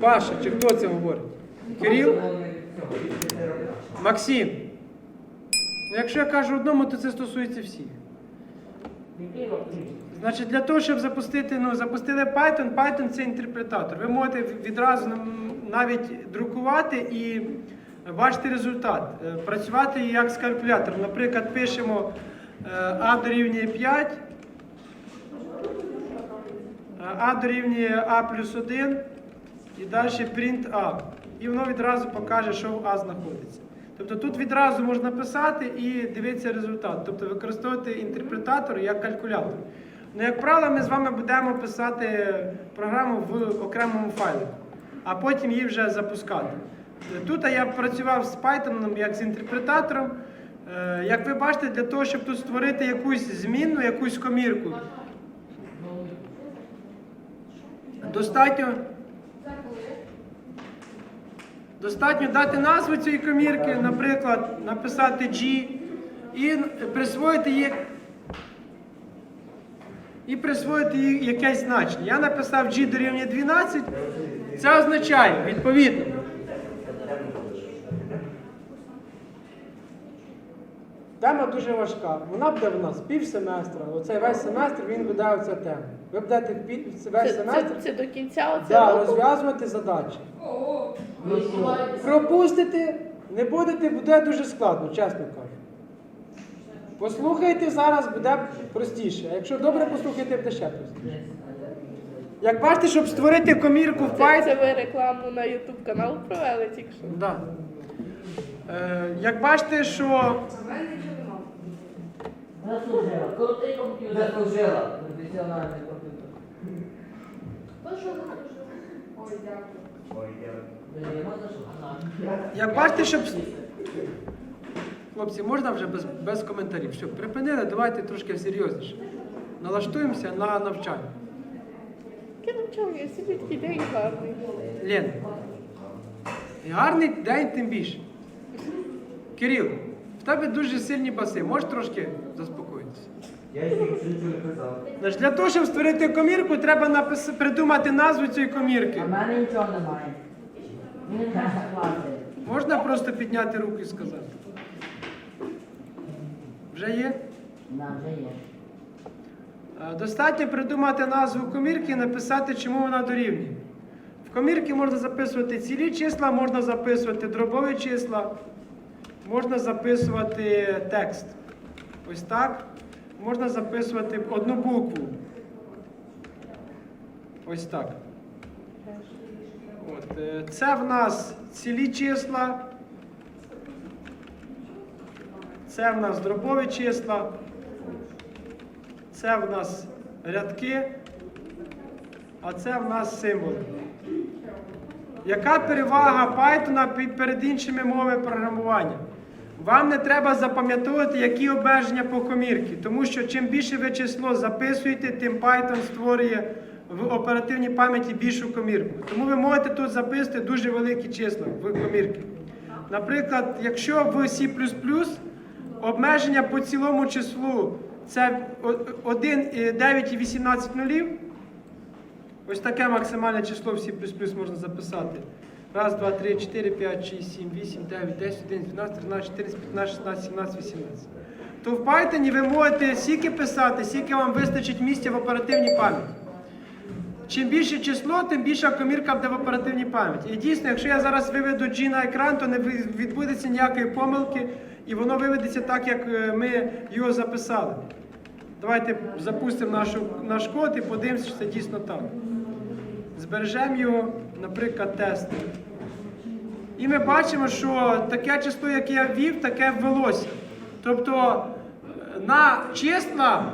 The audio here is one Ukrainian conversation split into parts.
Паша, чи хто це говорить? Кирил? Максим. Ну, якщо я кажу одному, то це стосується всіх. Значить, для того, щоб запустити, ну, запустили Python, Python це інтерпретатор. Ви можете відразу навіть друкувати і бачити результат. Е, Працювати як з калькулятором. Наприклад, пишемо е, А дорівнює 5, е, А дорівнює А плюс 1 і далі print А. І воно відразу покаже, що в А знаходиться. Тобто тут відразу можна писати і дивитися результат, тобто використовувати інтерпретатор як калькулятор. Ну, як правило, ми з вами будемо писати програму в окремому файлику, а потім її вже запускати. Тут я працював з Python як з інтерпретатором. Е, Як ви бачите, для того, щоб тут створити якусь змінну, якусь комірку, достатньо. Достатньо дати назву цієї комірки, наприклад, написати G і присвоїти її і присвоїти їй якесь значення. Я написав G дорівнює 12. Це означає, відповідно. Тема дуже важка. Вона буде в нас пів семестра. Оцей весь семестр він буде оця тема. Ви будете пів- весь Це, семестр це, це до кінця оце да, року? розв'язувати задачі. Пропустите, не будете, буде дуже складно, чесно кажу. Послухайте зараз, буде простіше. А якщо добре послухайте, буде ще простіше. Як бачите, щоб створити комірку в Це, Python. це ви рекламу на YouTube канал провели тільки що. Да. Е, як бачите, що Заслужила. Крутий комп'ютер. Заслужила. Професіональний комп'ютер. Даємо за що? Як бачите, щоб. Хлопці, можна вже без, без коментарів. Що, припинили, давайте трошки серйозніше. Налаштуємося на навчання. Яке навчання? Сьогодні такий день гарний. Лен. І гарний день тим більше. Кирил, тебе дуже сильні баси. Можеш трошки заспокоїтися? Я їх нічого не казав. Значить, для того, щоб створити комірку, треба напис... придумати назву цієї комірки. А в мене нічого немає. Не. Можна просто підняти руку і сказати? Вже є? Да, вже є. Достатньо придумати назву комірки і написати, чому вона дорівнює. В комірки можна записувати цілі числа, можна записувати дробові числа, можна записувати текст. Ось так. Можна записувати одну букву. Ось так. От, е, це в нас цілі числа. Це в нас дробові числа. Це в нас рядки, а це в нас символи. Яка перевага Python перед іншими мовами програмування? Вам не треба запам'ятовувати, які обмеження по комірці, тому що чим більше ви число записуєте, тим Python створює в оперативній пам'яті більшу комірку. Тому ви можете тут записати дуже великі числа в комірці. Наприклад, якщо в C обмеження по цілому числу це 1, 9 і 18 нулів. Ось таке максимальне число в C можна записати. Раз, два, три, чотири, п'ять, шість, сім, вісім, дев'ять, десять, одинадцять, дванадцять, тринадцять, чотирнадцять, п'ятнадцять, шістнадцять, сімнадцять, вісімнадцять. То в Python ви можете стільки писати, скільки вам вистачить місця в оперативній пам'яті. Чим більше число, тим більша комірка буде в оперативній пам'яті. І дійсно, якщо я зараз виведу G на екран, то не відбудеться ніякої помилки, і воно виведеться так, як е, ми його записали. Давайте запустимо нашу, наш код і подивимося, що це дійсно так. Збережемо його, наприклад, тест. І ми бачимо, що таке число, яке я ввів, таке ввелося. Тобто е, на числа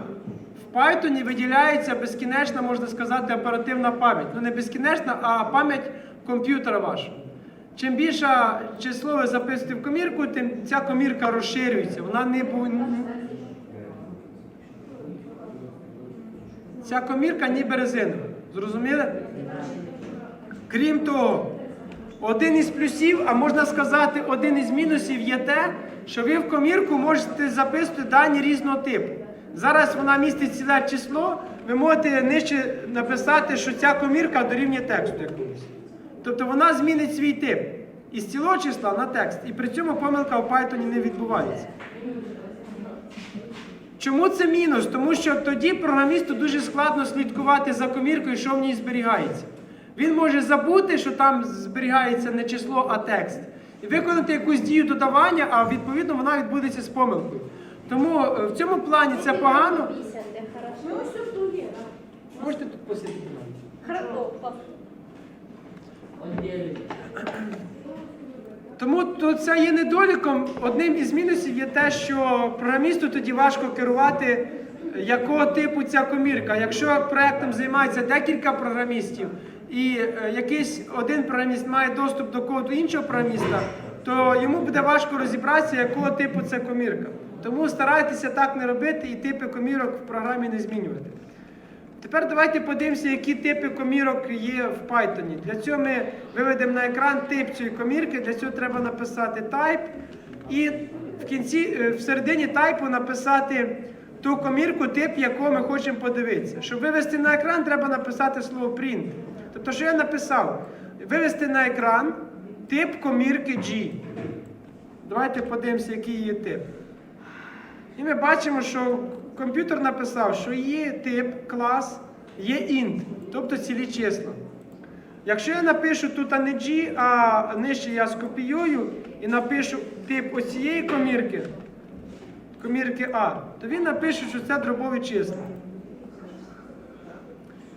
в Python виділяється безкінечна, можна сказати, оперативна пам'ять. Ну не безкінечна, а пам'ять комп'ютера вашого. Чим більше число ви записуєте в комірку, тим ця комірка розширюється. Вона не Ця комірка ніби резинова. Зрозуміли? Крім того, один із плюсів, а можна сказати, один із мінусів є те, що ви в комірку можете записувати дані різного типу. Зараз вона містить ціле число, ви можете нижче написати, що ця комірка дорівнює тексту якомусь. Тобто вона змінить свій тип із цілого числа на текст. І при цьому помилка в Python не відбувається. Чому це мінус? Тому що тоді програмісту дуже складно слідкувати за коміркою, що в ній зберігається. Він може забути, що там зберігається не число, а текст. І виконати якусь дію додавання, а відповідно вона відбудеться з помилкою. Тому е, в цьому плані це погано. Можете тут посидіти. Тому то це є недоліком. Одним із мінусів є те, що програмісту тоді важко керувати, якого типу ця комірка. Якщо проектом займається декілька програмістів, і е, якийсь один програміст має доступ до коду іншого програміста, то йому буде важко розібратися, якого типу це комірка. Тому старайтеся так не робити і типи комірок в програмі не змінювати. Тепер давайте подивимося, які типи комірок є в Python. Для цього ми виведемо на екран тип цієї комірки. Для цього треба написати type і в кінці, е, в середині тайпу написати ту комірку, тип якого ми хочемо подивитися. Щоб вивести на екран, треба написати слово print. Тобто, що я написав? Вивести на екран тип комірки G. Давайте подивимося, який є тип. І ми бачимо, що комп'ютер написав, що є тип, клас, є int, тобто цілі числа. Якщо я напишу тут а не G, а нижче я скопіюю і напишу тип оцієї комірки, комірки А, то він напише, що це дробові числа.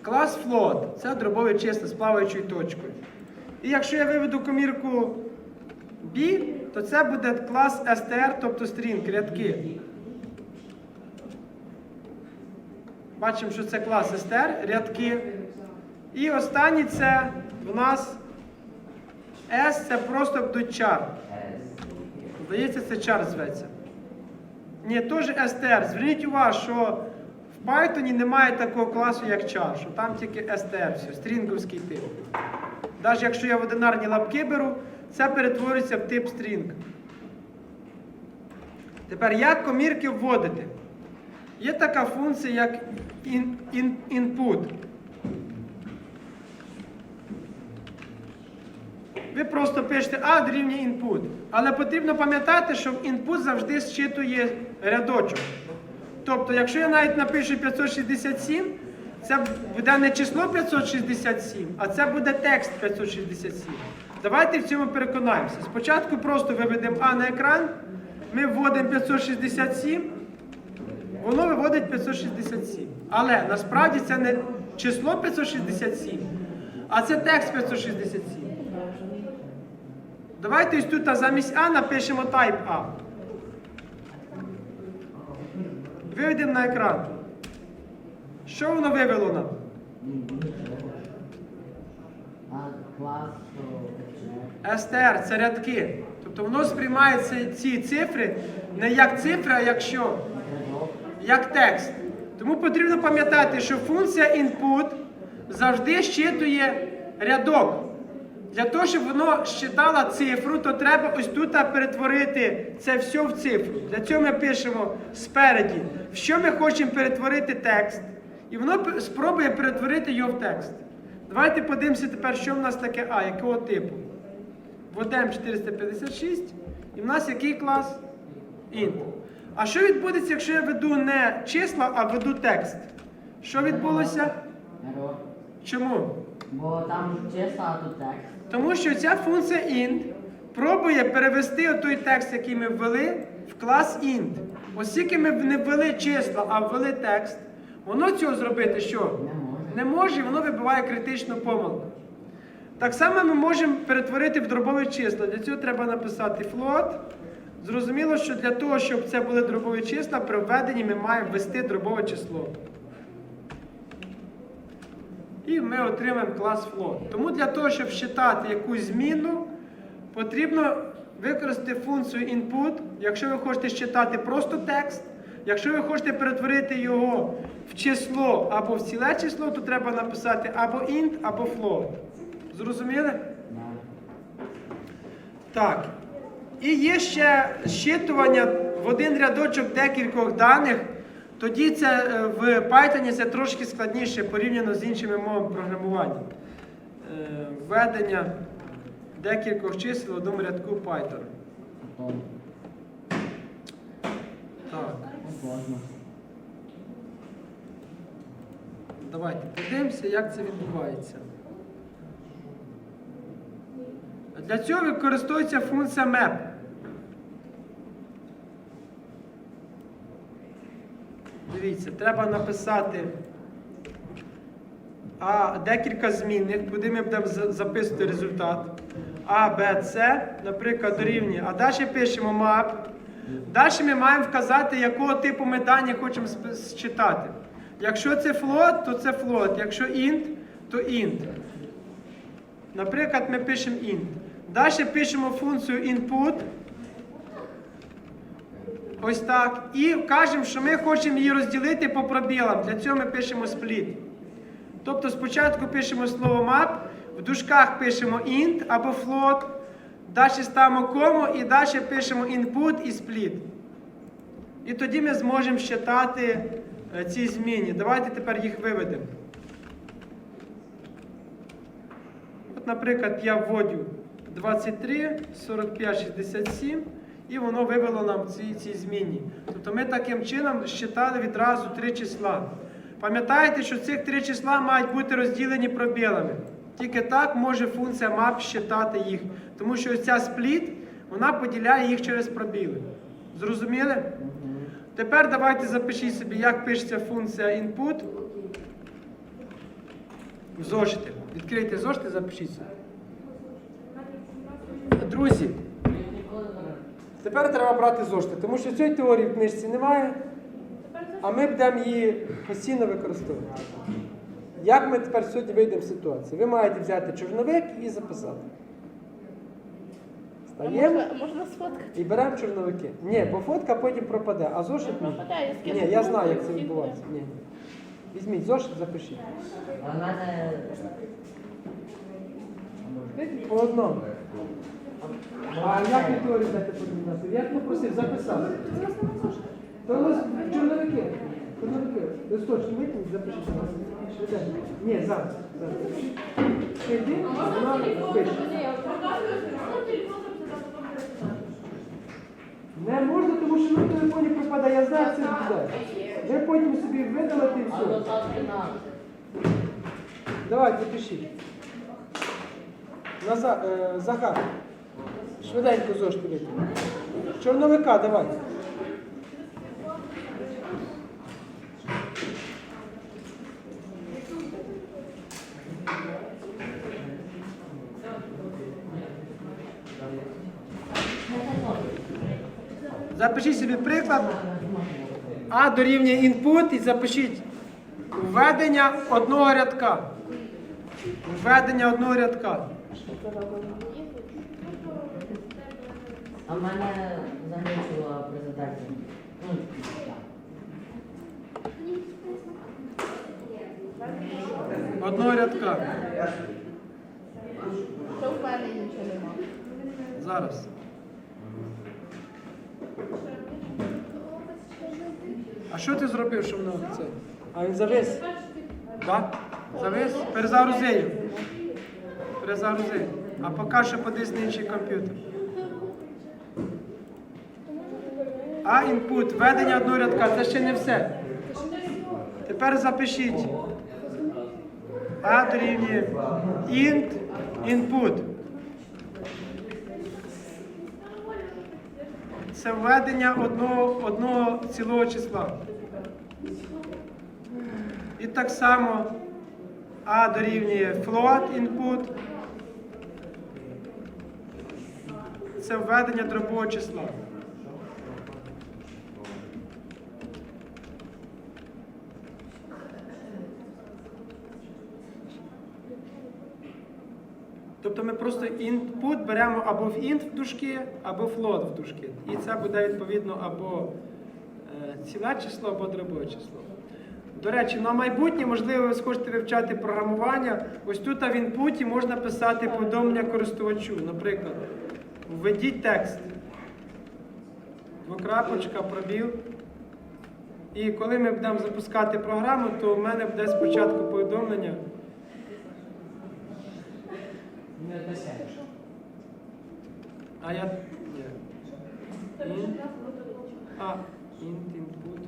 Клас float – це дробові числа з плаваючою точкою. І якщо я виведу комірку B, то це буде клас str, тобто стрінг, рядки. Бачимо, що це клас str, рядки. І останній це в нас S, це просто будуть чар. Здається, це чар зветься. Ні, теж str. Зверніть увагу, що Python немає такого класу, як чар, що там тільки str, все, стрінговський тип. Навіть якщо я в одинарні лапки беру, це перетворюється в тип стрінг. Тепер як комірки вводити? Є така функція, як in, in, input. Ви просто пишете А дорівнює input. Але потрібно пам'ятати, що input завжди зчитує рядочок. Тобто, якщо я навіть напишу 567, це буде не число 567, а це буде текст 567. Давайте в цьому переконаємося. Спочатку просто виведемо А на екран, ми вводимо 567, воно виводить 567. Але насправді це не число 567, а це текст 567. Давайте ось тут замість А напишемо type A. Виведемо на екран. Що воно вивело нам? STR це рядки. Тобто воно сприймає ці цифри не як цифри, а як що? Як текст. Тому потрібно пам'ятати, що функція input завжди щитує рядок. Для того, щоб воно щитало цифру, то треба ось тут перетворити це все в цифру. Для цього ми пишемо спереді, в що ми хочемо перетворити текст. І воно спробує перетворити його в текст. Давайте подивимося тепер, що в нас таке А, якого типу. Вводимо 456, і в нас який клас? Int. А що відбудеться, якщо я веду не числа, а веду текст? Що відбулося? Чому? Бо там числа, а тут текст. Тому що ця функція int пробує перевести той текст, який ми ввели, в клас int. Оскільки ми не ввели числа, а ввели текст, воно цього зробити що? Не може. І воно вибиває критичну помилку. Так само ми можемо перетворити в дробові числа. Для цього треба написати float. Зрозуміло, що для того, щоб це були дробові числа, при введенні ми маємо ввести дробове число. І ми отримаємо клас float. Тому для того, щоб вчитати якусь зміну, потрібно використати функцію input. Якщо ви хочете считати просто текст, якщо ви хочете перетворити його в число або в ціле число, то треба написати або int, або float. Зрозуміли? Так. І є ще щитування в один рядочок декількох даних тоді це е, в Python це трошки складніше порівняно з іншими мовами програмування. Е, Введення декількох чисел в одному рядку Python. Так, давайте подивимося, як це відбувається. Для цього використовується функція map. Дивіться, треба написати а, декілька змінних, куди ми будемо записувати результат. А, Б, С, наприклад, дорівнює. А далі пишемо map. Далі ми маємо вказати, якого типу ми дані хочемо считати. Якщо це float, то це float. Якщо int, то int. Наприклад, ми пишемо int. Далі пишемо функцію input. Ось так. І кажемо, що ми хочемо її розділити по пробілам. Для цього ми пишемо split. Тобто спочатку пишемо слово map, в дужках пишемо int або float, далі ставимо кому і далі пишемо input і split. І тоді ми зможемо считати е, ці зміни. Давайте тепер їх виведемо. От, наприклад, я вводю 23, 45, 67, і воно вивело нам ці, ці зміни. Тобто ми таким чином считали відразу три числа. Пам'ятаєте, що цих три числа мають бути розділені пробілами. Тільки так може функція map считати їх. Тому що ось ця спліт, вона поділяє їх через пробіли. Зрозуміли? Тепер давайте запишіть собі, як пишеться функція input в зошиті. Відкрийте зошит і запишіть собі. Друзі, тепер треба брати зошити, тому що цієї теорії в книжці немає, а ми будемо її постійно використовувати. Як ми тепер сьогодні вийдемо з ситуації? Ви маєте взяти чорновик і записати. Стаємо можна, можна сфоткати. і беремо чорновики. Ні, бо фотка потім пропаде, а зошит ні. Пропадає, я Ні, я знаю, як це відбувається. Ні, ні. Візьміть зошит, запишіть. А мене По одному. А як ви теорію дати подумати? Я попросив записати. То у нас чорновики. Чорновики. Листочки витягніть, запишіть. Швиденько. Ні, зараз. зараз. Іди, вона пише. Не можна, тому що на телефоні пропадає. Я знаю, як це відбувається. Ви потім собі видалите і все. Давайте пишіть. Наза, е, Захар. Швиденько зошку вийти. Чорновика давай. Запишіть собі приклад. А дорівнює input і запишіть введення одного рядка. Введення одного рядка. А в мене замічила презентація. Ну. Одного рядка. Що в мене нічого нема. Зараз. А що ти зробив, що воно це? А він завис? Так? Завис? Перезагрузи його. Перезагрузи. А поки що подивись на інший комп'ютер. А інпут, введення одного рядка, це ще не все. Тепер запишіть. А дорівнює int input. Це введення одного, одного цілого числа. І так само А дорівнює float input. Це введення дробового числа. Тобто ми просто input беремо або в int в дужки, або float в дужки. І це буде відповідно або е, ціле число, або дробове число. До речі, на майбутнє, можливо, ви схочете вивчати програмування. Ось тут в інпуті можна писати повідомлення користувачу. Наприклад, введіть текст. Двокрапочка, пробіл. І коли ми будемо запускати програму, то в мене буде спочатку повідомлення. Не однесе. А я. Ін. А, int input.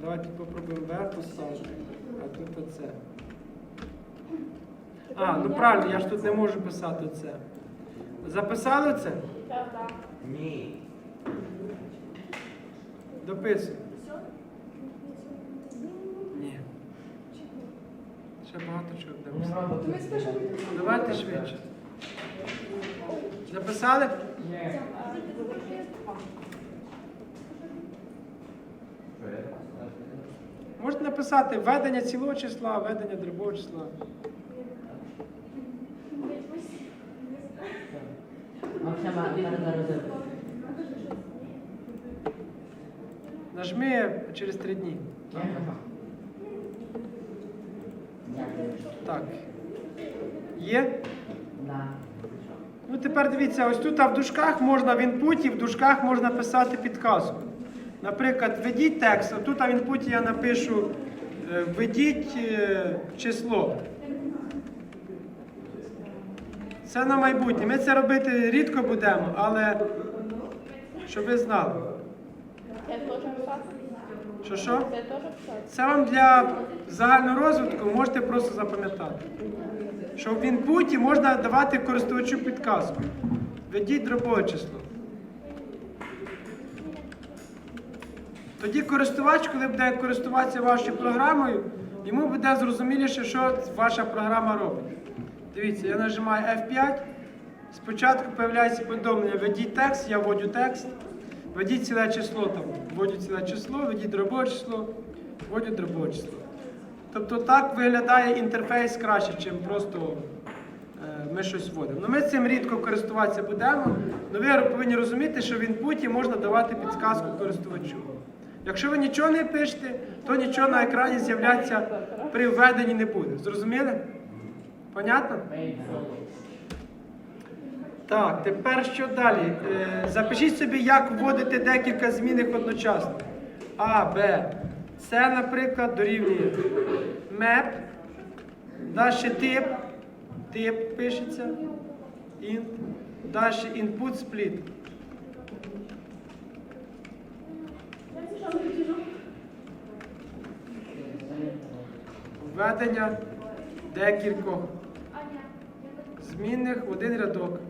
Давайте попробуємо V поставити. А тут оце. А, ну правильно, я ж тут не можу писати це. Записали це? Так, так. Ні. Дописуй. Ні. Ще багато чого Давайте швидше. Записали? Ні. Можете написати введення цілого числа, введення дробового числа. Нажми через три дні. Дякую. Так. Є? Да. Ну тепер дивіться, ось тут а в дужках можна в інпуті, в дужках можна писати підказку. Наприклад, введіть текст, а тут а в інпуті я напишу е, введіть е, число. Це на майбутнє. Ми це робити рідко будемо, але щоб ви знали. Це теж. Що що? Це вам для загального розвитку можете просто запам'ятати. Що в інпуті можна давати користувачу підказку. Введіть дробове число. Тоді користувач, коли буде користуватися вашою програмою, йому буде зрозуміліше, що ваша програма робить. Дивіться, я нажимаю F5. Спочатку з'являється повідомлення введіть текст, я вводю текст. Введіть ціле число там, вводю ціле число, введіть дробове число, вводю дробове число. Тобто так виглядає інтерфейс краще, ніж просто е, ми щось вводимо. Ну, ми цим рідко користуватися будемо, але ви повинні розуміти, що в інпуті можна давати підсказку користувачу. Якщо ви нічого не пишете, то нічого на екрані з'являтися при введенні не буде. Зрозуміли? Понятно? Так, тепер що далі? Е, запишіть собі, як вводити декілька змінних одночасно. А, Б. Це, наприклад, дорівнює map. Далі тип. Тип пишеться. Int. Далі input split. Введення декількох змінних один рядок.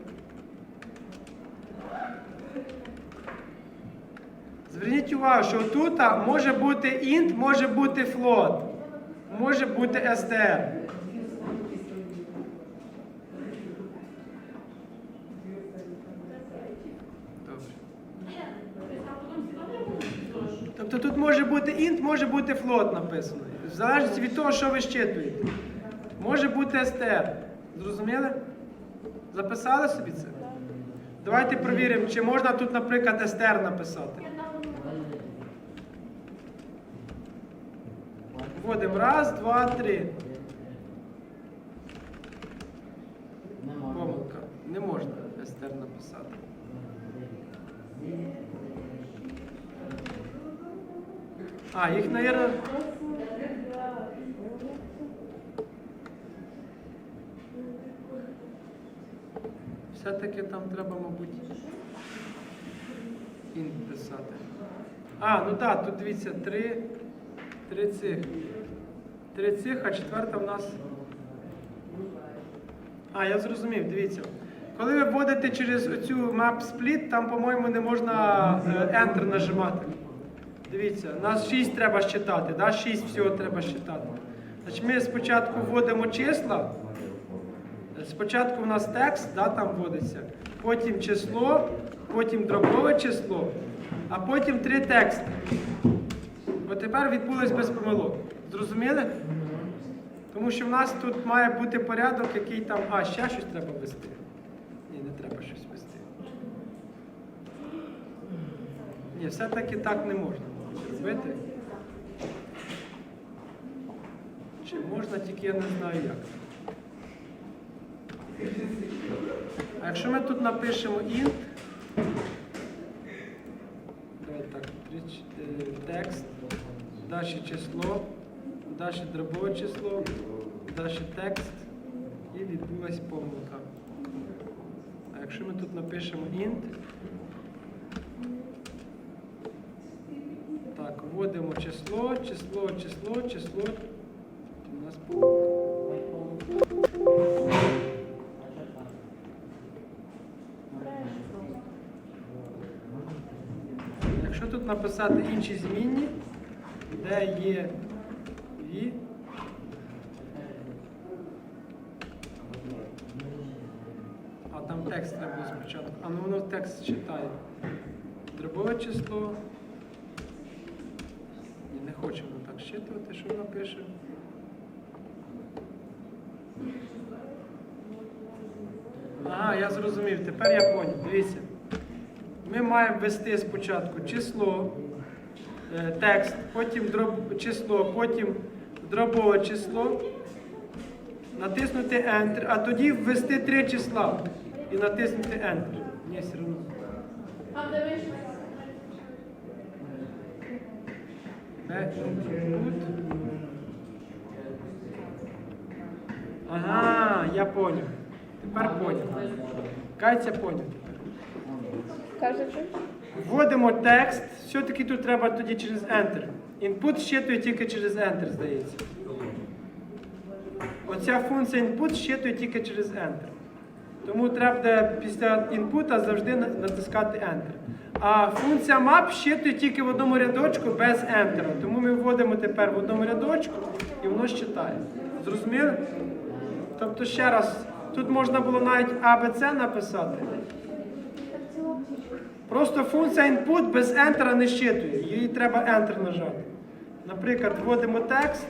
Зверніть увагу, що тут може бути int, може бути float, може бути. Добре. Тобто тут може бути int, може бути float написано. В залежності від того, що ви щитуєте. Може бути str. Зрозуміли? Записали собі це? Давайте перевіримо, чи можна тут, наприклад, str написати. Вводимо раз, два, три. Помилка. Не можна str написати. А, їх, мабуть, все-таки там треба, мабуть, ін писати. А, ну так, тут дивіться, три, три цих. Три цих, а четверта в нас. А, я зрозумів, дивіться. Коли ви вводите через оцю map split, там, по-моєму, не можна е, Enter нажимати. Дивіться, нас 6 треба считати, да? 6 всього треба считати. Значить, ми спочатку вводимо числа. Спочатку у нас текст, да, там вводиться, потім число, потім дробове число, а потім три тексти. От тепер відбулось без помилок. Зрозуміли? Тому що в нас тут має бути порядок, який там. А, ще щось треба ввести. Ні, не треба щось ввести. Ні, все-таки так не можна робити. Чи можна, тільки я не знаю як. А якщо ми тут напишемо int, так, е, текст, далі число, далі дробове число, далі текст і відбулась помилка. А якщо ми тут напишемо int, так, вводимо число, число, число, число. Написати інші змінні, де є ві, а там текст треба було спочатку. А ну воно текст читає. Дробове число. Ні, не хочемо так щитувати, що воно пише. Ага, я зрозумів, тепер я поняв. Дивіться. Ми маємо ввести спочатку число, е, текст, потім дроб, число, потім дробове число, натиснути Enter, а тоді ввести три числа і натиснути Enter. Ні, все одно. Ага, я поняв. Тепер поняв. Кайця поняв. Кажете? Вводимо текст, все-таки тут треба тоді через Enter. Input щитує тільки через Enter, здається. Оця функція input щитує тільки через Enter. Тому треба після інпута завжди натискати Enter. А функція map щитує тільки в одному рядочку без Enter. Тому ми вводимо тепер в одному рядочку і воно щитає. Зрозуміли? Тобто ще раз, тут можна було навіть ABC написати. Просто функція input без Enter не щитує. Її треба Enter нажати. Наприклад, вводимо текст,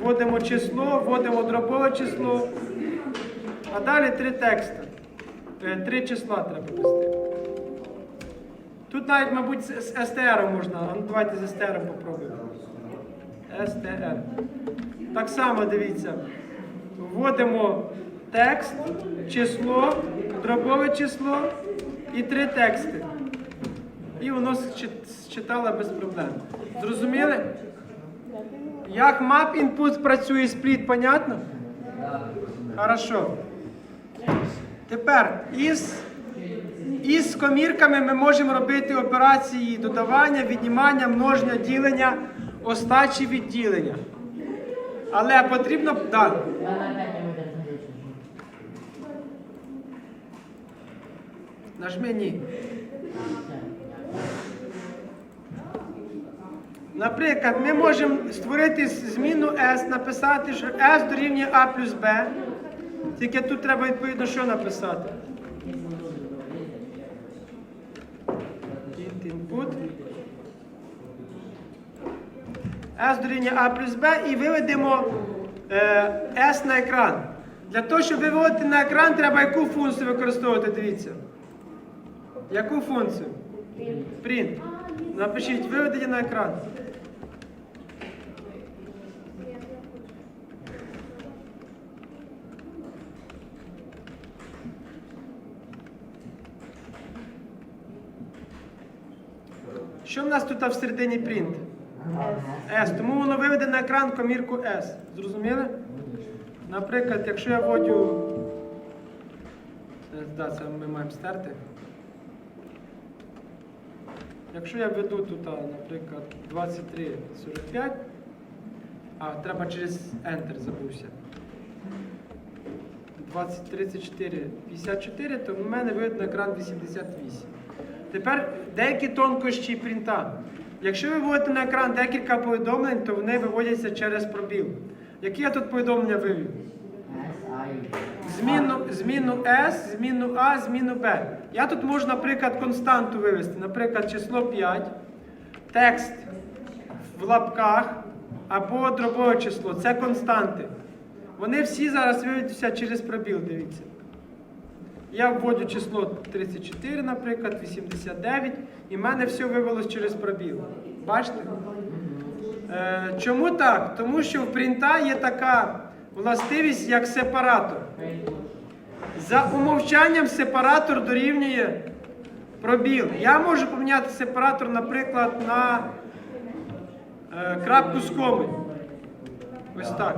вводимо число, вводимо дробове число. А далі три тексти. Е, Три числа треба ввести. Тут навіть, мабуть, з STR можна. Ну, давайте з STR попробуємо. STR. Так само дивіться. Вводимо текст, число, дробове число і три тексти. І воно счит- считало без проблем. Зрозуміли? Як map input працює спліт, понятно? Хорошо. Тепер із, із комірками ми можемо робити операції додавання, віднімання, множення, ділення, остачі відділення. Але потрібно. Да. Нажми ні. Наприклад, ми можемо створити зміну S, написати, що S дорівнює A плюс B. Тільки тут треба відповідно що написати. Input. S дорівнює A плюс B і виведемо е, S на екран. Для того, щоб виводити на екран, треба яку функцію використовувати, дивіться. Яку функцію? Print. Напишіть виведення на екран. Що в нас тут всередині print? S. Тому воно виведе на екран комірку S. Зрозуміли? Наприклад, якщо я вводю. Да, це ми маємо стерти. Якщо я введу тут, наприклад, 23,45, а треба через Enter забувся. 2034 54, то в мене вийде на екран 88. Тепер деякі тонкощі принта. Якщо ви виводите на екран декілька повідомлень, то вони виводяться через пробіл. Які я тут повідомлення вивів? Зміну, зміну S, зміну A, зміну B. Я тут можу, наприклад, константу вивести, наприклад, число 5, текст в лапках або дробове число. Це константи. Вони всі зараз виведуться через пробіл, дивіться. Я вводжу число 34, наприклад, 89, і в мене все вивелось через пробіл. Бачите? Е, чому так? Тому що в принта є така властивість, як сепаратор. За умовчанням сепаратор дорівнює пробіл. Я можу поміняти сепаратор, наприклад, на е, крапку з комою. Ось так.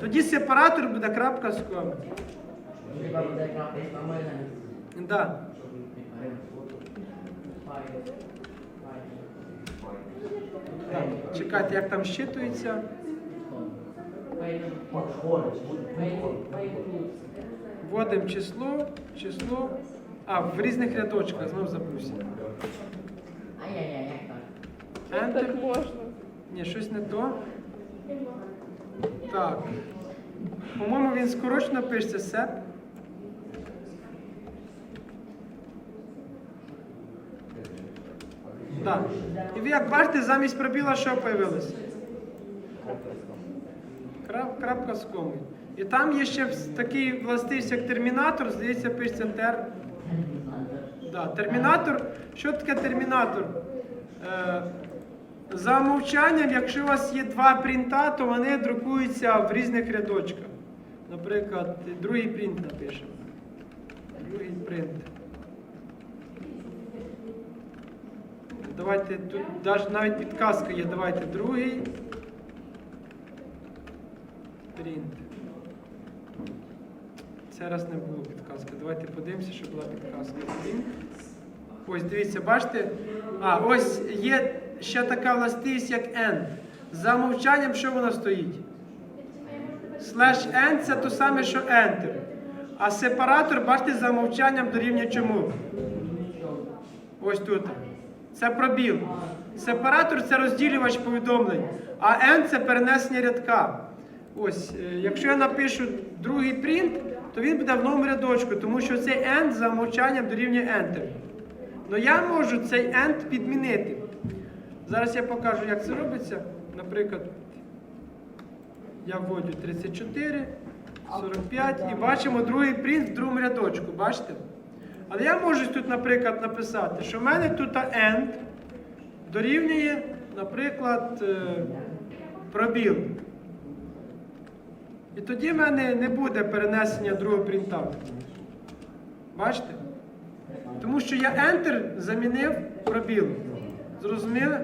Тоді сепаратор буде крапка з mamy Да. Чекайте, як там щитується. Вводимо число, число. А, в різних рядочках, знов забувся. Enter. Так можна. Ні, щось не то. Так. По-моєму, він скорочено пишеться сеп. Так. І ви як бачите, замість пробіла що появилося? Крап, крапка з комою. І там є ще такий властивість, як термінатор, здається, пишеться тер. Да, термінатор. Що таке термінатор? Е, за мовчанням, якщо у вас є два принта, то вони друкуються в різних рядочках. Наприклад, другий принт напишемо. Другий принт. Давайте тут навіть підказка є. Давайте другий. Принт. Це раз не було підказки. Давайте подивимося, щоб була підказка. Ось дивіться, бачите? А, ось є ще така властивість, як end. За мовчанням, що вона стоїть? Slash end це то саме, що enter. А сепаратор, бачите, за мовчанням дорівнює чому? Ось тут. Це пробіл. Сепаратор це розділювач повідомлень, а end це перенесення рядка. Ось, е, якщо я напишу другий принт, то він буде в новому рядочку, тому що цей end за мовчанням дорівнює enter. Ну я можу цей end підмінити. Зараз я покажу, як це робиться. Наприклад, я вводжу 34, 45 і бачимо другий принт в другому рядочку. Бачите? Але я можу тут, наприклад, написати, що в мене тут end дорівнює, наприклад, е, пробіл. І тоді в мене не буде перенесення другого принта. Бачите? Тому що я Enter замінив пробіл. Зрозуміли?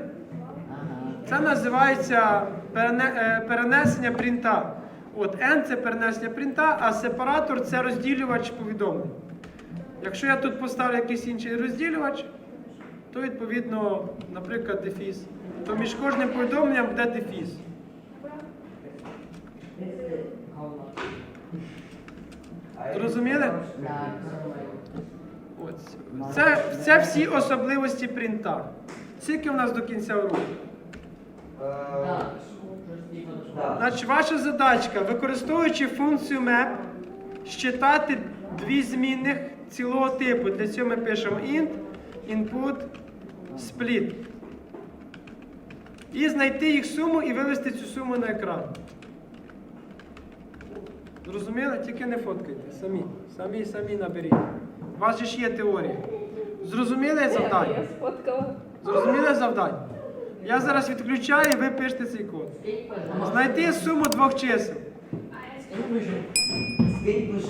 Це називається е, перенесення принта. От N це перенесення принта, а сепаратор це розділювач повідомлень. Якщо я тут поставлю якийсь інший розділювач, то відповідно, наприклад, дефіс, то між кожним повідомленням буде дефіс. Зрозуміли? Це, це всі особливості принта. Скільки в нас до кінця уроку? Значить, ваша задачка, використовуючи функцію map, щитати дві змінних цілого типу. Для цього ми пишемо int, input, split. І знайти їх суму і вивести цю суму на екран. Зрозуміли? Тільки не фоткайте. Самі. Самі, самі наберіть. У вас же ж є теорія. Зрозуміли завдання? Я сфоткала. Зрозуміли завдання? Я зараз відключаю і ви пишете цей код. Знайти суму двох чисел. Скинь